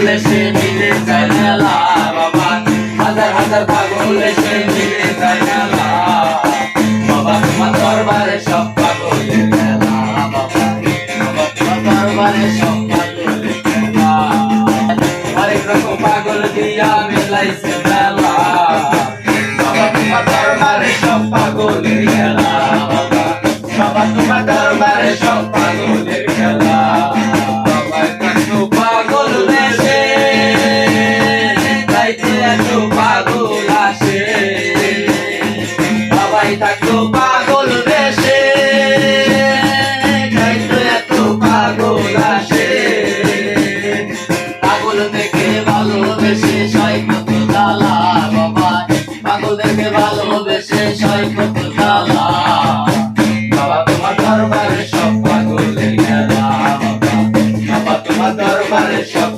পাগল এসে মিলে যায় মেলা। বাবা, হাজার হাজার পাগল এসে মিলে যায় মেলা। বাবা, তোমার দরবারে সব পাগলের মেলা। বাবা, তোমার দরবারে সব পাগলের মেলা। হরেক রকম পাগল দিয়া মেলাইছে মেলা। বাবা, তোমার দরবারে সব পাগলের বাবা বাবা, তোমার দরবারে সব দেখে ভালোবেসে সৈকত তালা বাবা। পাগল দেখে ভালোবেসে সৈকত তালা বাবা, তোমার দরবারে সব পাগলের খেলা বাবা। তোমার দরবারে সব